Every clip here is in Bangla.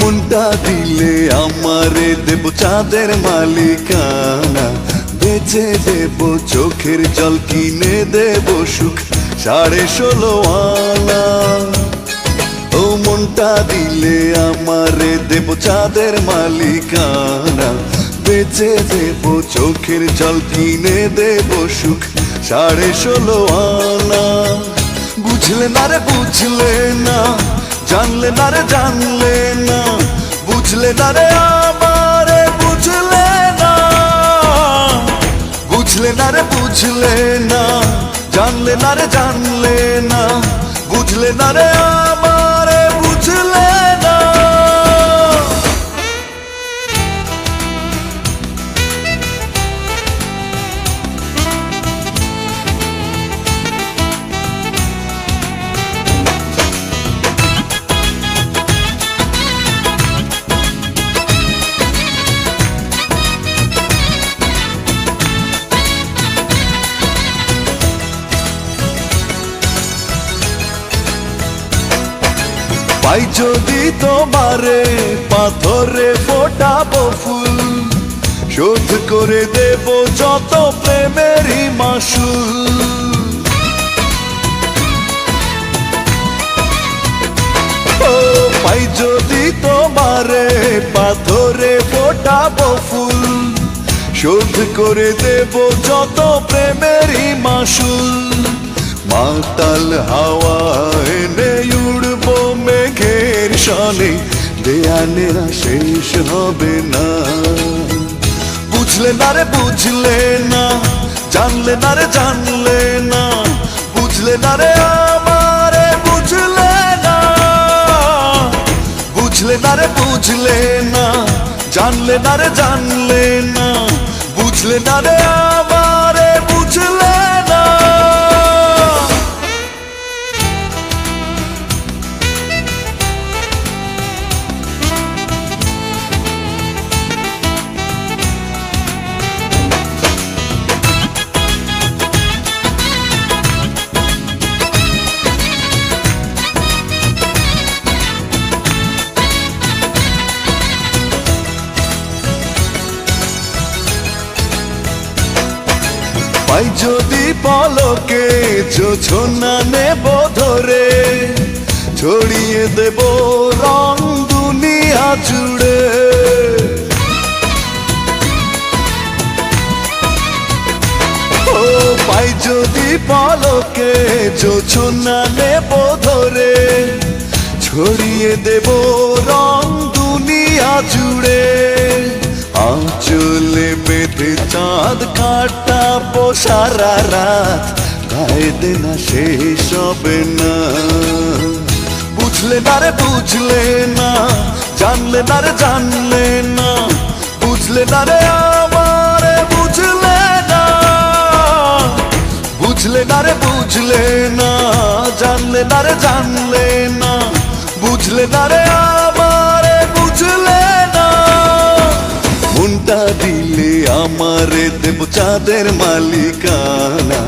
মনটা দিলে আমারে দেব চাঁদের মালিকানা। বেচে দেব, চোখের জল কিনে দেব সুখ, সাড়ে ষোলো আনা। ও মনটা দিলে আমারে দেব চাঁদের মালিকানা। বেচে দেব, চোখের জল কিনে দেব সুখ, সাড়ে ষোলো আনা। বুঝলে না রে, বুঝলে না, জানলে না রে, জানলে না। বুঝলে না রে আমারে, বুঝলে না। বুঝলে না রে, বুঝলে না। জানলে না রে, জানলে না। বুঝলে না রে আমারে। পাই যদি তোমারে পাথরে ফোটাবো ফুল, শোধ করে দেব যত প্রেমেরই মাসুল। পাই যদি তোমারে পাথরে ফোটাবো ফুল, শোধ করে দেব যত প্রেমেরই মাসুল। মাতাল হাওয়া এনে উড়বো মেঘের সনে দেয়ানেরা শেষ হবে না। বুঝলে না রে, বুঝলে না, জানলে না রে, জানলে না, বুঝলে না রে, আমারে বুঝলে না। বুঝলে না রে, বুঝলে না, জানলে না রে, জানলে না, বুঝলে না রে, আমারে পাই যদি পলকে যোছনা নেব ধরে, ছড়িয়ে দেব রং দুনিয়া জুড়ে। ও পাই যদি পলকে যোছনা নেব ধরে, ছড়িয়ে দেব সারা রাত গায়ে দেনা শেষ হবে না। বুঝলে না রে, বুঝলে না, জানলে না রে, জানলে না। বুঝলে না রে, আমারে বুঝলে না। বুঝলে না রে, বুঝলে না, জানলে না রে, জানলে না। বুঝলে না রে, আমারে আমারে দেব চাঁদের মালিকানা।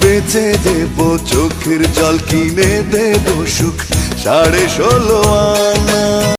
বেঁচে দেব চোখের জল কিনে দেব সুখ সাড়ে ষোলো আনা।